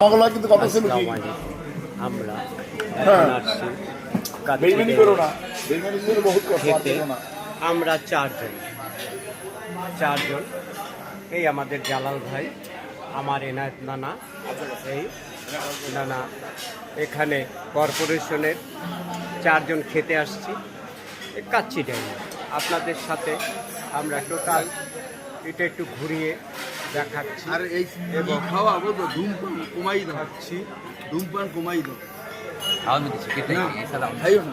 বাংলা কিন্তু কথা ছিল কি? আমরা হ্যাঁ। বেইমানি করো না। বেইমানি করে বহুত কষ্ট না। আমরা চারজন। চারজন। এই আমাদের জালাল ভাই আমার এনায়ত নানা এই নানা এখানে কর্পোরেশনের চারজন খেতে আসছি। কাচ্চি ডাইনি। আপনাদের সাথে আমরা টোটাল এটা একটু ঘুরিয়ে দেখাচ্ছি আর এই খাওয়া বলতো ধূমপান কমাই দাও। খাচ্ছি ধূমপান কমাই দাও। আমি কিছু খেতে সালাম। খাইও না।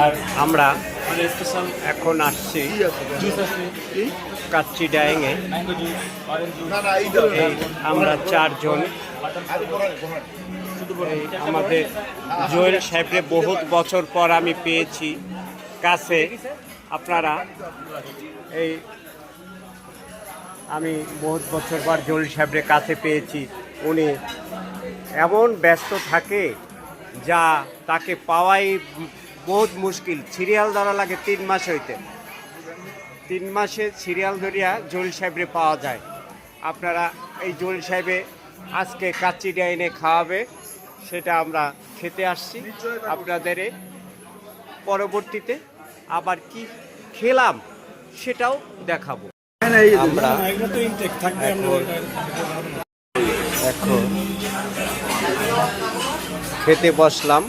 আর আমরা এখন আসছি। দাও এই আমরা চারজন। আমাদের জোয়েল সাহেবরে বহুত বছর পর আমি পেয়েছি কাছে। আপনারা এই আমি বহুত বছর পর জোয়েল সাহেবরে কাছে পেয়েছি। উনি এমন ব্যস্ত থাকে যা তাকে পাওয়াই বহুত মুশকিল। সিরিয়াল ধরা লাগে তিন মাস হইতে। তিন মাসে সিরিয়াল ধরিয়া জোয়েল সাহেবরে পাওয়া যায়। আপনারা এই জোয়েল সাহেবে আজকে কাচ্চি ডাইনে খাওয়াবে, সেটা আমরা খেতে আসছি আপনাদের পরবর্তীতে আবার কি খেলাম সেটাও দেখাবো। আমরা এখন খেতে বসলাম।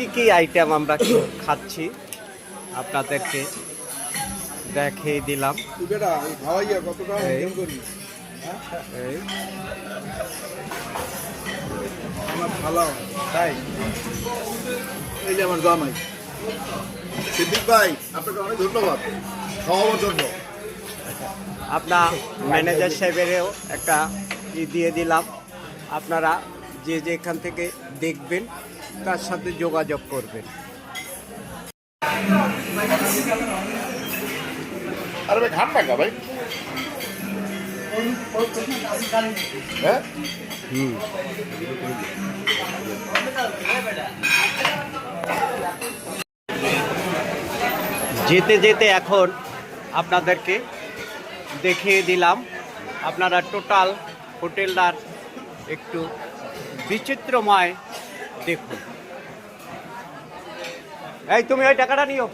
কি কি আইটেম আমরা খাচ্ছি? আপনাদেরকে দেখিয়ে দিলাম। এই খাওয়াইয়া কতটা এই। হজম করি এই আমার ভালো তাই? এই যে আমার জামাই। সিদ্দিক ভাই আপনাকে অনেক ধন্যবাদ। খাওয়াবার জন্য। আপনার ম্যানেজার সাহেবেরও একটা ই দিয়ে দিলাম। আপনারা যে যেখান থেকে দেখবেন তার সাথে যোগাযোগ করবেন আরে ভাই না ভাই। হ্যাঁ? হুম যেতে যেতে এখন আপনাদেরকে দেখিয়ে দিলাম আপনারা টোটাল হোটেলটার একটু বিচিত্রময় দেখুন। এই তুমি ওই টাকাটা নিও।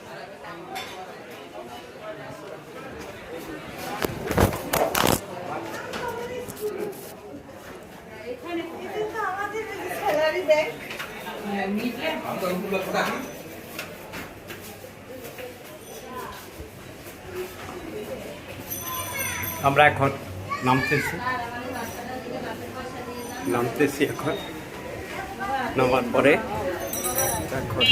আমরা এখন নামতেছি। নামতেছি এখন। নামার পরে। এখন